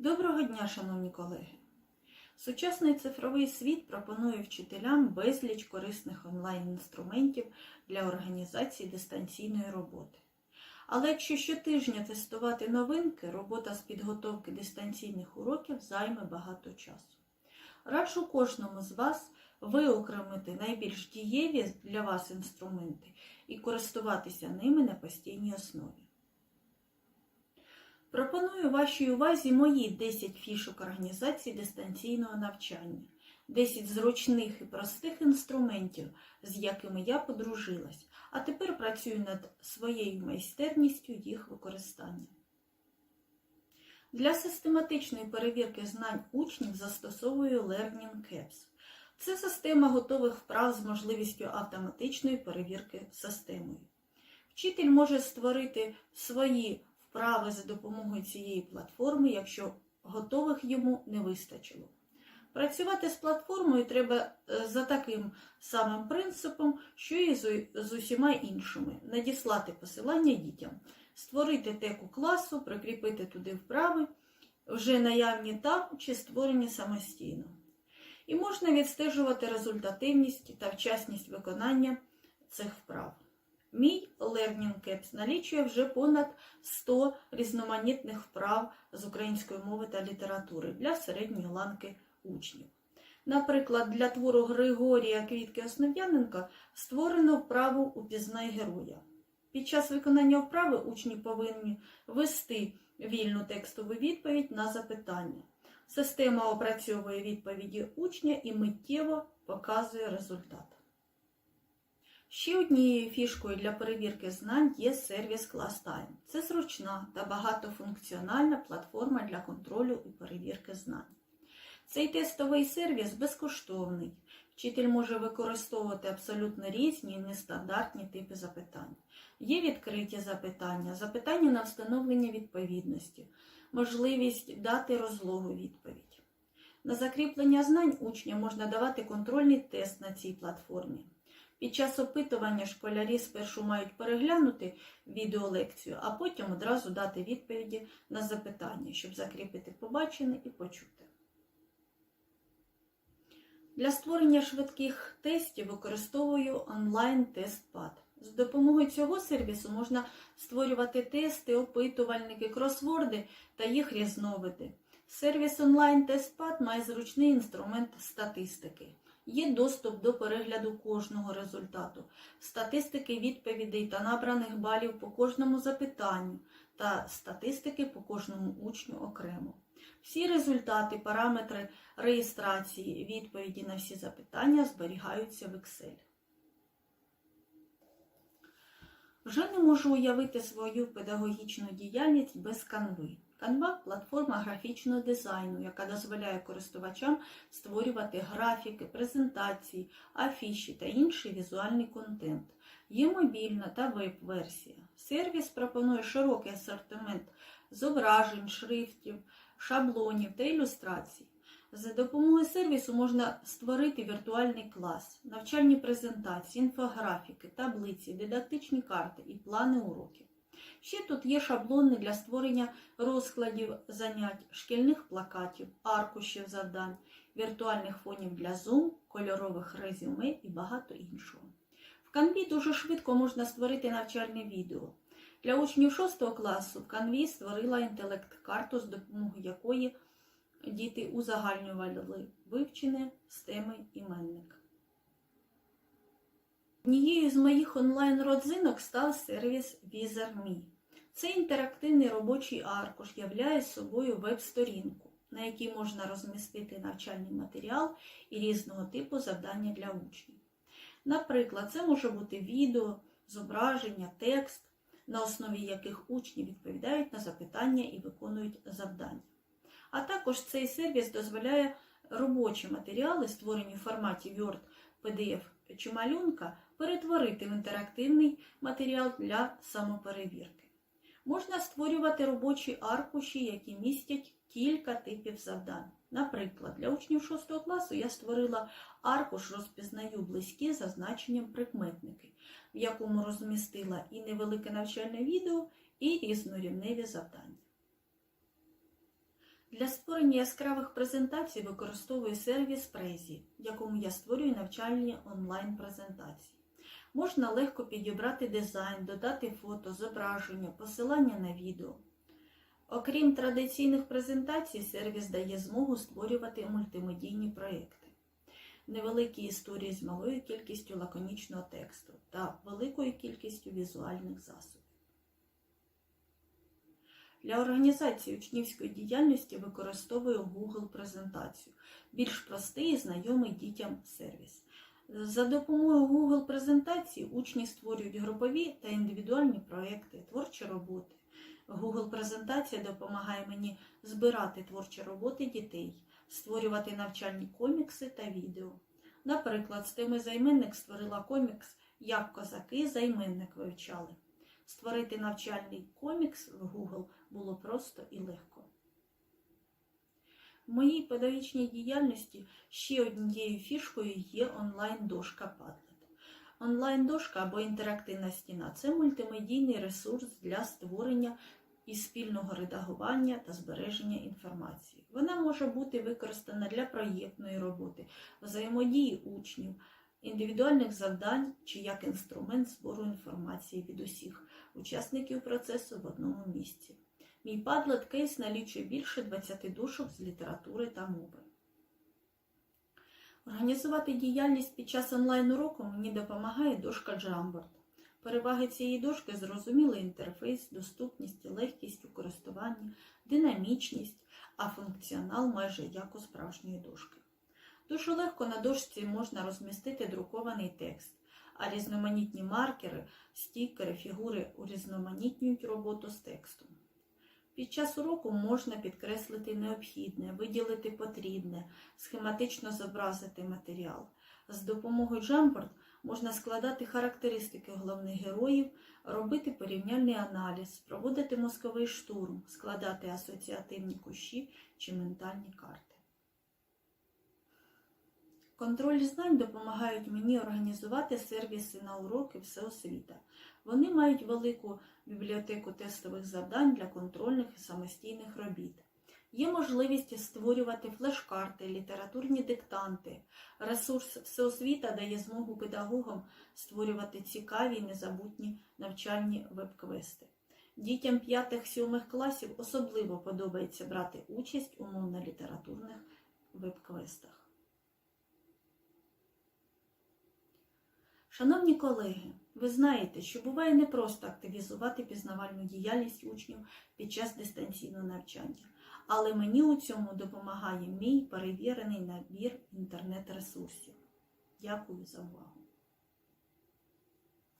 Доброго дня, шановні колеги! Сучасний цифровий світ пропонує вчителям безліч корисних онлайн-інструментів для організації дистанційної роботи. Але якщо щотижня тестувати новинки, робота з підготовки дистанційних уроків займе багато часу. Раджу кожному з вас виокремити найбільш дієві для вас інструменти і користуватися ними на постійній основі. Пропоную вашій увазі мої 10 фішок організації дистанційного навчання, 10 зручних і простих інструментів, з якими я подружилась, а тепер працюю над своєю майстерністю їх використання. Для систематичної перевірки знань учнів застосовую Learning Caps. Це система готових вправ з можливістю автоматичної перевірки системою. Вчитель може створити свої вправи за допомогою цієї платформи, якщо готових йому не вистачило. Працювати з платформою треба е, за таким самим принципом, що і з- з усіма іншими: надіслати посилання дітям, створити теку класу, прикріпити туди вправи, вже наявні там чи створені самостійно. І можна відстежувати результативність та вчасність виконання цих вправ. Мій Learning Caps налічує вже понад 100 різноманітних вправ з української мови та літератури для середньої ланки учнів. Наприклад, для твору Григорія Квітки Основ'яненка створено вправу «Упізнай героя. Під час виконання вправи учні повинні ввести вільну текстову відповідь на запитання. Система опрацьовує відповіді учня і миттєво показує результат. Ще однією фішкою для перевірки знань є сервіс ClassTime. Це зручна та багатофункціональна платформа для контролю і перевірки знань. Цей тестовий сервіс безкоштовний. Вчитель може використовувати абсолютно різні і нестандартні типи запитань. Є відкриті запитання, запитання на встановлення відповідності, можливість дати розлогу відповідь. На закріплення знань учня можна давати контрольний тест на цій платформі. Під час опитування школярі спершу мають переглянути відеолекцію, а потім одразу дати відповіді на запитання, щоб закріпити побачене і почути. Для створення швидких тестів використовую онлайн-тест-пад. З допомогою цього сервісу можна створювати тести, опитувальники, кросворди та їх різновиди. Сервіс онлайн-тест-пад має зручний інструмент статистики. Є доступ до перегляду кожного результату, статистики відповідей та набраних балів по кожному запитанню та статистики по кожному учню окремо. Всі результати, параметри реєстрації, відповіді на всі запитання зберігаються в Excel. Вже не можу уявити свою педагогічну діяльність без канви. Canva – платформа графічного дизайну, яка дозволяє користувачам створювати графіки, презентації, афіші та інший візуальний контент. Є мобільна та веб-версія. Сервіс пропонує широкий асортимент зображень, шрифтів, шаблонів та ілюстрацій. За допомогою сервісу можна створити віртуальний клас, навчальні презентації, інфографіки, таблиці, дидактичні карти і плани уроків. Ще тут є шаблони для створення розкладів занять, шкільних плакатів, аркушів завдань, віртуальних фонів для Zoom, кольорових резюме і багато іншого. В Canvі дуже швидко можна створити навчальне відео. Для учнів 6 класу в Canvі створила інтелект-карту, з допомогою якої діти узагальнювали вивчене з теми іменник. Однією з моїх онлайн-родзинок став сервіс Wizard.me. Це інтерактивний робочий аркуш являє собою веб-сторінку, на якій можна розмістити навчальний матеріал і різного типу завдання для учнів. Наприклад, це може бути відео, зображення, текст, на основі яких учні відповідають на запитання і виконують завдання. А також цей сервіс дозволяє робочі матеріали, створені в форматі Word, PDF чи малюнка, перетворити в інтерактивний матеріал для самоперевірки. Можна створювати робочі аркуші, які містять кілька типів завдань. Наприклад, для учнів 6 класу я створила аркуш розпізнаю близькі за значенням прикметники, в якому розмістила і невелике навчальне відео, і різнорівневі завдання. Для створення яскравих презентацій використовую сервіс Prezi, в якому я створюю навчальні онлайн-презентації. Можна легко підібрати дизайн, додати фото, зображення, посилання на відео. Окрім традиційних презентацій, сервіс дає змогу створювати мультимедійні проекти, невеликі історії з малою кількістю лаконічного тексту та великою кількістю візуальних засобів. Для організації учнівської діяльності використовую Google презентацію, більш простий і знайомий дітям сервіс. За допомогою Google презентації учні створюють групові та індивідуальні проекти, творчі роботи. Google презентація допомагає мені збирати творчі роботи дітей, створювати навчальні комікси та відео. Наприклад, з теми займенник створила комікс Як козаки займенник вивчали. Створити навчальний комікс в Google було просто і легко. В моїй педагогічній діяльності ще однією фішкою є онлайн-дошка Padlet. Онлайн-дошка або інтерактивна стіна це мультимедійний ресурс для створення і спільного редагування та збереження інформації. Вона може бути використана для проєктної роботи, взаємодії учнів, індивідуальних завдань чи як інструмент збору інформації від усіх учасників процесу в одному місці. Мій Padlet кейс налічує більше 20 дошок з літератури та мови. Організувати діяльність під час онлайн-уроку мені допомагає дошка Jamboard. Переваги цієї дошки зрозумілий інтерфейс, доступність, легкість у користуванні, динамічність, а функціонал майже як у справжньої дошки. Дуже легко на дошці можна розмістити друкований текст, а різноманітні маркери, стікери, фігури урізноманітнюють роботу з текстом. Під час уроку можна підкреслити необхідне, виділити потрібне, схематично зобразити матеріал. З допомогою Jamboard можна складати характеристики головних героїв, робити порівняльний аналіз, проводити мозковий штурм, складати асоціативні кущі чи ментальні карти. Контроль знань допомагають мені організувати сервіси на уроки всеосвіта. Вони мають велику бібліотеку тестових завдань для контрольних і самостійних робіт. Є можливість створювати флеш-карти, літературні диктанти. Ресурс всеосвіта дає змогу педагогам створювати цікаві і незабутні навчальні веб-квести. Дітям 5-7 класів особливо подобається брати участь у мовно-літературних веб-квестах. Шановні колеги, ви знаєте, що буває непросто активізувати пізнавальну діяльність учнів під час дистанційного навчання, але мені у цьому допомагає мій перевірений набір інтернет-ресурсів. Дякую за увагу!